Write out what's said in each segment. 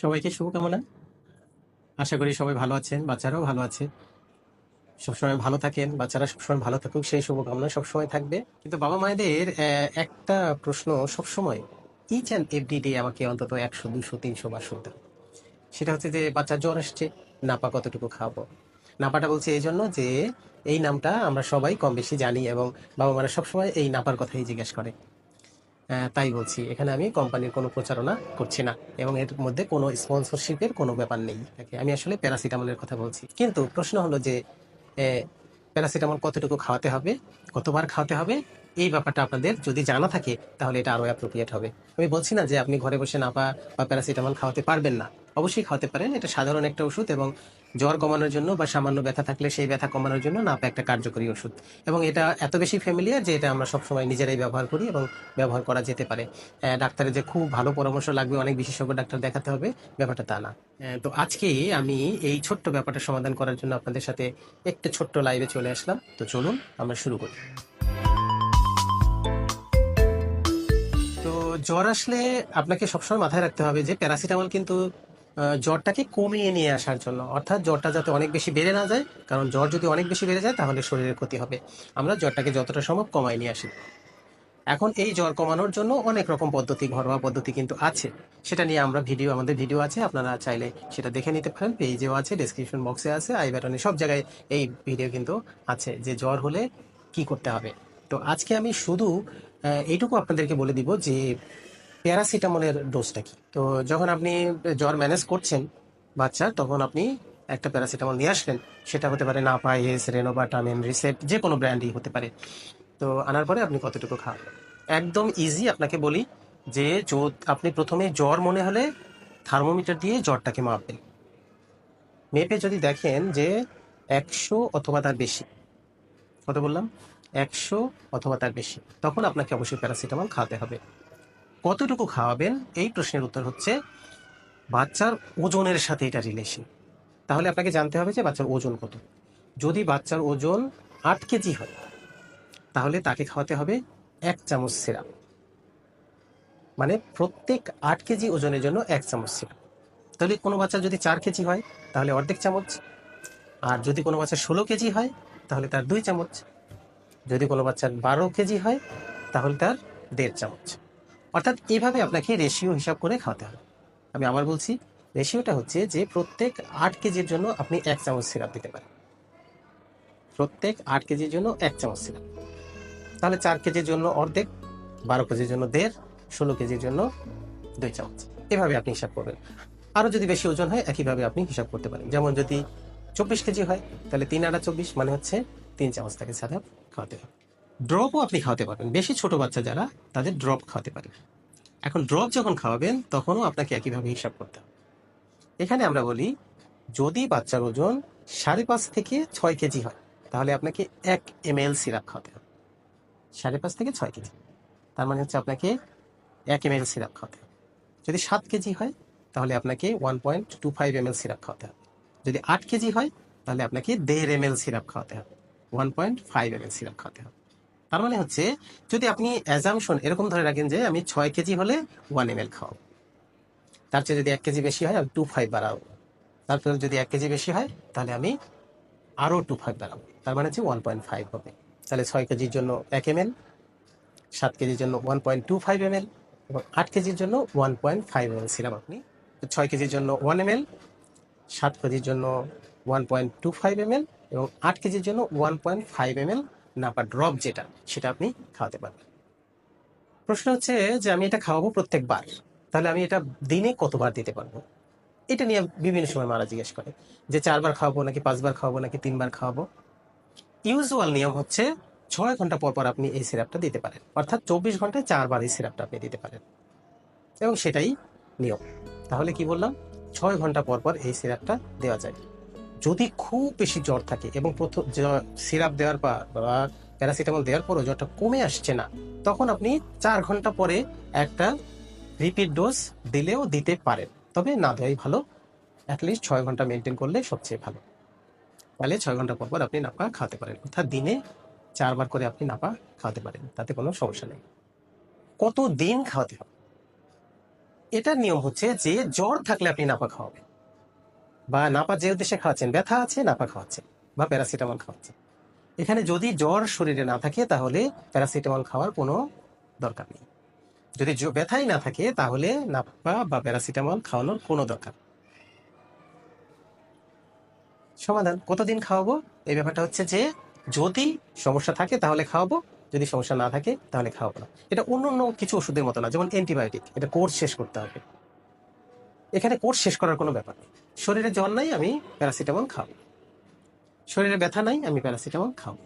সবাইকে শুভকামনা। আশা করি সবাই ভালো আছেন, বাচ্চারাও ভালো আছে। সবসময় ভালো থাকেন, বাচ্চারা সবসময় ভালো থাকুক, সেই শুভকামনা সবসময় থাকবে। কিন্তু বাবা মায়েদের একটা প্রশ্ন সবসময় ইচ অ্যান্ড এভরি ডে আমাকে অন্তত একশো, দুশো, তিনশো বার শুনতে সেটা হচ্ছে যে বাচ্চার জ্বর আসছে, নাপা কতটুকু খাওয়াবো নাপাটা বলছে এই জন্য যে, এই নামটা আমরা সবাই কম বেশি জানি এবং বাবা মারা সবসময় এই নাপার কথাই জিজ্ঞেস করে। তাই বলছি, এখানে আমি কোম্পানির কোনো প্রচারণা করছি না এবং এর মধ্যে কোনো স্পন্সরশিপের কোনো ব্যাপার নেই। আমি আসলে প্যারাসিটামলের কথা বলছি। কিন্তু প্রশ্ন হলো যে প্যারাসিটামল কতটুকু খাওয়াতে হবে, কতবার খাওয়াতে হবে এই ব্যাপারটা আপনাদের যদি জানা থাকে, তাহলে এটা আরও অ্যাপ্রোপ্রিয়েট হবে। আমি বলছি না যে আপনি ঘরে বসে নাপা বা প্যারাসিটামল খাওয়াতে পারবেন না। অবশ্যই খাওয়াতে পারেন, এটা সাধারণ একটা ওষুধ এবং জ্বর কমানোর জন্য বা সামান্য ব্যথা থাকলে সেই ব্যথা কমানোর জন্য নাপা একটা কার্যকরী ওষুধ। এবং এটা এত বেশি ফ্যামিলিয়ার যে এটা আমরা সবসময় নিজেরাই ব্যবহার করি এবং ব্যবহার করা যেতে পারে। ডাক্তারের যে খুব ভালো পরামর্শ লাগবে, অনেক বিশেষজ্ঞ ডাক্তার দেখাতে হবে, ব্যাপারটা তা না। তো আজকে আমি এই ছোট্ট ব্যাপারটা সমাধান করার জন্য আপনাদের সাথে একটু ছোট্ট লাইভে চলে আসলাম। তো চলুন, আমরা শুরু করি। তো জ্বর আসলে আপনাকে সবসময় মাথায় রাখতে হবে যে প্যারাসিটামল কিন্তু জ্বরটাকে কমিয়ে নিয়ে আসার জন্য। অর্থাৎ জ্বরটা যাতে অনেক বেশি বেড়ে না যায়, কারণ জ্বর যদি অনেক বেশি বেড়ে যায় তাহলে শরীরের ক্ষতি হবে। আমরা জ্বরটাকে যতটা সম্ভব কমাই নিয়ে আসি। এখন এই জ্বর কমানোর জন্য অনেক রকম পদ্ধতি, ঘরোয়া পদ্ধতি কিন্তু আছে। সেটা নিয়ে আমরা ভিডিও, আমাদের ভিডিও আছে, আপনারা চাইলে সেটা দেখে নিতে পারেন। পেজেও আছে ডেসক্রিপশন বক্সে আছে আই বাটনে সব জায়গায় এই ভিডিও কিন্তু আছে যে জ্বর হলে কি করতে হবে। তো আজকে আমি শুধু এইটুকু আপনাদেরকে বলে দিব যে প্যারাসিটামলের ডোজটা কি। তো যখন আপনি জ্বর ম্যানেজ করছেন বাচ্চার তখন আপনি একটা প্যারাসিটামল নিয়ে আসলেন। সেটা হতে পারে Napa, Ace Renova Tamen Reset, যে কোনো ব্র্যান্ডই হতে পারে। তো আনার পরে আপনি কতটুকু খাওয়াবেন একদম ইজি আপনাকে বলি যে আপনি প্রথমে জ্বর মনে হলে থার্মোমিটার দিয়ে জ্বরটাকে মাপবেন। মেপে যদি দেখেন যে একশো অথবা তার বেশি। কত বললাম? একশো অথবা তার বেশি, তখন আপনাকে অবশ্যই প্যারাসিটামল খাওয়াতে হবে। কতটুকু খাওয়াবেন? এই প্রশ্নের উত্তর হচ্ছে, বাচ্চার ওজনের সাথে এটা রিলেশন তাহলে আপনাকে জানতে হবে যে বাচ্চার ওজন কত। যদি বাচ্চার ওজন আট কেজি হয়, তাহলে তাকে খাওয়াতে হবে এক চামচ সিরাপ। মানে প্রত্যেক আট কেজি ওজনের জন্য এক চামচ সিরাপ। তাহলে কোনো বাচ্চা যদি চার কেজি হয়, তাহলে অর্ধেক চামচ। আর যদি কোনো বাচ্চা ষোলো কেজি হয়, তাহলে তার দুই চামচ। যদি কোনো বাচ্চার বারো কেজি হয়, তাহলে তার দেড় চামচ। অর্থাৎ এইভাবে আপনাকে রেশিও হিসাব করে খাওয়াতে হবে। আমি আবার বলছি, রেশিওটা হচ্ছে যে প্রত্যেক আট কেজির জন্য আপনি এক চামচ সিরাপ দিতে পারেন। প্রত্যেক আট কেজির জন্য এক চামচ সিরাপ। তাহলে চার কেজির জন্য অর্ধেক, বারো কেজির জন্য দেড়, ষোলো কেজির জন্য দুই চামচ। এভাবে আপনি হিসাব করবেন। আরও যদি বেশি ওজন হয়, একইভাবে আপনি হিসাব করতে পারেন। যেমন যদি চব্বিশ কেজি হয়, তাহলে তিন আটা চব্বিশ মানে হচ্ছে তিন চামচ থাকে সাদা খাওয়াতে হবে। ড্রপও আপনি খাওয়াতে পারবেন। বেশি ছোট বাচ্চা যারা, তাদের ড্রপ খাওয়াতে পারেন। এখন ড্রপ যখন খাওয়াবেন, তখনও আপনাকে একইভাবে হিসাব করতে হবে। এখানে আমরা বলি, যদি বাচ্চার ওজন সাড়ে পাঁচ থেকে ছয় কেজি হয়, তাহলে আপনাকে এক এম এল সিরাপ খাওয়াতে হবে। সাড়ে পাঁচ থেকে ছয় কেজি। তার মানে হচ্ছে আপনাকে এক এম এল সিরাপ খাওয়াতে হবে। যদি সাত কেজি হয়, তাহলে আপনাকে one point two five M L syrup খাওয়াতে হবে। যদি আট কেজি হয়, তাহলে আপনাকে দেড় এম এল সিরাপ খাওয়াতে হবে। One point five M syrup খাওয়াতে হবে। তার মানে হচ্ছে, যদি আপনি অ্যাজামশন এরকম ধরে রাখেন যে আমি ছয় কেজি হলে ওয়ান এম এল খাওয়াবো। তার চেয়ে যদি এক কেজি বেশি হয়, আমি টু ফাইভ বাড়াবো। তারপরে যদি এক কেজি বেশি হয়, তাহলে আমি আরও টু ফাইভ বাড়াবো। তার মানে হচ্ছে ওয়ান পয়েন্ট ফাইভ হবে। তাহলে ছয় কেজির জন্য এক এম এল সাত কেজির জন্য one point two five M L এবং আট কেজির জন্য one point five M L syrup আপনি ছয় কেজির জন্য ওয়ান এম এল সাত কেজির জন্য one point two five M L এবং আট কেজির জন্য one point five M L Napa drop যেটা, সেটা আপনি খাওয়াতে পারবেন। প্রশ্ন হচ্ছে যে আমি এটা খাওয়াবো প্রত্যেকবার, তাহলে আমি এটা দিনে কতবার দিতে পারব? এটা নিয়ে বিভিন্ন সময় মারা জিজ্ঞেস করে যে চারবার খাওয়াবো নাকি পাঁচবার খাওয়াবো নাকি তিনবার খাওয়াবো। ইউজুয়াল নিয়ম হচ্ছে ছয় ঘণ্টা পর পর আপনি এই সিরাপটা দিতে পারেন, অর্থাৎ চব্বিশ ঘন্টায় চারবার এই সিরাপটা আপনি দিতে পারেন। এবং সেটাই নিয়ম। তাহলে কি বললাম? ছয় ঘণ্টা পর পর এই সিরাপটা দেওয়া যায়। যদি খুব বেশি জ্বর থাকে এবং প্রথম সিরাপ দেওয়ার পর বা প্যারাসিটামল দেওয়ার পরও জ্বরটা কমে আসছে না, তখন আপনি চার ঘণ্টা পরে একটা রিপিট ডোজ দিলেও দিতে পারেন। তবে না দেওয়াই ভালো। অ্যাটলিস্ট ছয় ঘণ্টা মেনটেন করলে সবচেয়ে ভালো। তাহলে ছয় ঘণ্টা পর পর আপনি নাপা খাওয়াতে পারেন। অর্থাৎ দিনে চারবার করে আপনি নাপা খাওয়াতে পারেন। তাতে কোনো সমস্যা নেই। কত দিন খাওয়াতে হবে? এটার নিয়ম হচ্ছে যে জ্বর থাকলে আপনি নাপা খাওয়াবেন। বা নাপা যে উদ্দেশ্যে খাওয়াচ্ছেন, ব্যথা আছে, নাপা খাওয়াচ্ছেন বা প্যারাসিটামল খাওয়াচ্ছেন। এখানে যদি জ্বর শরীরে না থাকে, তাহলে প্যারাসিটামল খাওয়ার কোনো দরকার নেই। যদি ব্যথাই না থাকে, তাহলে নাপা বা প্যারাসিটামল খাওয়ানোর কোনো দরকার। সমাধান, কতদিন খাওয়াবো? এই ব্যাপারটা হচ্ছে যে, যদি সমস্যা থাকে, তাহলে খাওয়াবো। যদি সমস্যা না থাকে, তাহলে খাওয়াবো না। এটা অন্য অন্য কিছু ওষুধের মতো না, যেমন অ্যান্টিবায়োটিক। এটা কোর্স শেষ করতে হবে। এখানে কোর্স শেষ করার কোনো ব্যাপার নেই। শরীরে জ্বর নাই, আমি প্যারাসিটামল খাব। শরীরে ব্যথা নাই, আমি প্যারাসিটামল খাব।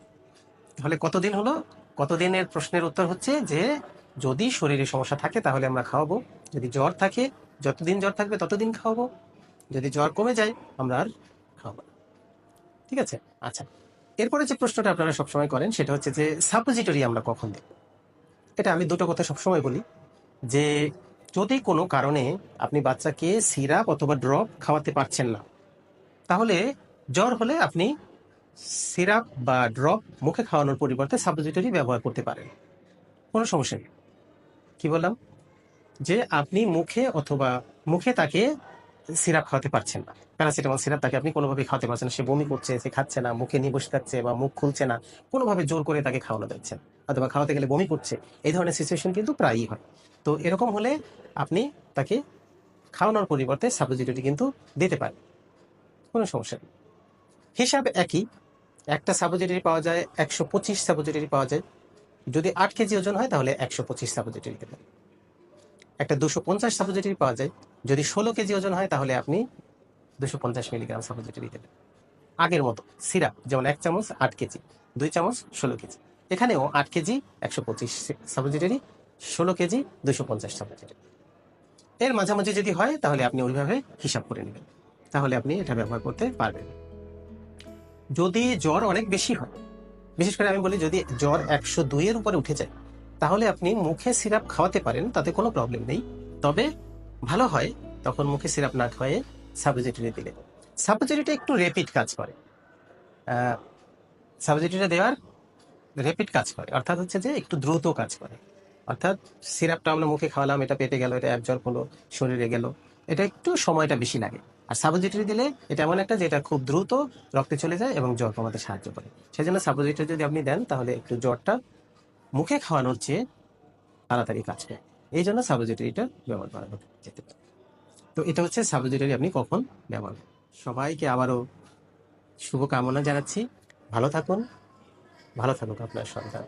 তাহলে কতদিন হলো? কতদিনের প্রশ্নের উত্তর হচ্ছে যে, যদি শরীরে সমস্যা থাকে, তাহলে আমরা খাওয়াবো। যদি জ্বর থাকে, যতদিন জ্বর থাকবে, ততদিন খাওয়াবো। যদি জ্বর কমে যায়, আমরা আর খাওয়াবো ঠিক আছে? আচ্ছা এরপরে যে প্রশ্নটা আপনারা সবসময় করেন, সেটা হচ্ছে যে সাপোজিটরি আমরা কখন দেব এটা আমি দুটো কথা সবসময় বলি, যে যদি কোনো কারণে আপনি বাচ্চাকে সিরাপ অথবা ড্রপ খাওয়াতে পারছেন না, তাহলে জ্বর হলে আপনি সিরাপ বা ড্রপ মুখে খাওয়ানোর পরিবর্তে সাবজিটরি ব্যবহার করতে পারেন। কোনো সমস্যা নেই। কী বললাম? যে আপনি মুখে অথবা মুখে তাকে সিরাপ খাওয়াতে পারছেন না। প্যারাসিটামল সিরাপ তাকে আপনি কোনোভাবে খাওয়াতে পারছেন না। সে বমি করছে, সে খাচ্ছে না, মুখে নিয়ে বসে থাকছে বা মুখ খুলছে না, কোনোভাবে জোর করে তাকে খাওয়ানো যাচ্ছে অথবা খাওয়াতে গেলে বমি করছে, এই ধরনের সিচুয়েশন কিন্তু প্রায়ই হয়। তো এরকম হলে আপনি তাকে খাওয়ানোর পরিবর্তে সাপোজিটরি কিন্তু দিতে পারেন। কোনো সমস্যা নেই। হিসাব একই। একটা সাপোজিটরি পাওয়া যায়, একশো পঁচিশ সাপোজিটরি পাওয়া যায়। যদি আট কেজি ওজন হয় তাহলে একশো পঁচিশ সাপোজিটরি দেবেন একটা দুশো পঞ্চাশ সাপোজিটরি পাওয়া যায়। যদি ষোলো কেজি ওজন হয়, তাহলে আপনি দুশো পঞ্চাশ মিলিগ্রাম সাপোজিটরি দেবেন আগের মতো সিরাপ, যেমন এক চামচ আট কেজি, দুই চামচ ষোলো কেজি। এখানেও আট কেজি, একশো পঁচিশ সাপোজিটরি ষোলো কেজি, দুশো পঞ্চাশ সাপোজিটরি এর মাঝামাঝি যদি হয়, তাহলে আপনি ওইভাবে হিসাব করে নেবেন। তাহলে আপনি এটা ব্যবহার করতে পারবেন। যদি জ্বর অনেক বেশি হয়, বিশেষ করে আমি বলি যদি জ্বর একশো দুইয়ের উপরে উঠে যায়, তাহলে আপনি মুখে সিরাপ খাওয়াতে পারেন, তাতে কোনো প্রবলেম নেই। তবে ভালো হয়, তখন মুখে সিরাপ না খাওয়ায়ে সাবজেক্টরি দিলে। সাবজেক্টরিটা একটু রেপিড কাজ করে। সাবজেক্টরিটা দেওয়ার রেপিড কাজ করে। অর্থাৎ হচ্ছে যে একটু দ্রুত কাজ করে। অর্থাৎ সিরাপটা আমরা মুখে খাওয়ালাম, এটা পেটে গেল, এটা অ্যাবজর্ব হলো, শরীরে গেল, এটা একটু সময়টা বেশি লাগে। আর সাপোজিটরি দিলে এটা এমন একটা যেটা খুব দ্রুত রক্তে চলে যায় এবং জ্বর কমাতে সাহায্য করে। সেই জন্য সাপোজিটরি যদি আপনি দেন, তাহলে একটু জ্বরটা মুখে খাওয়ানোর চেয়ে তাড়াতাড়ি কাজ করে। এই জন্য সাপোজিটরিটা ব্যবহার করা যেতে পারে। তো এটা হচ্ছে সাবজেটারি আপনি কখন ব্যবহার। সবাইকে আবারও শুভকামনা জানাচ্ছি। ভালো থাকুন। ভালো থাকুক আপনার সন্তান।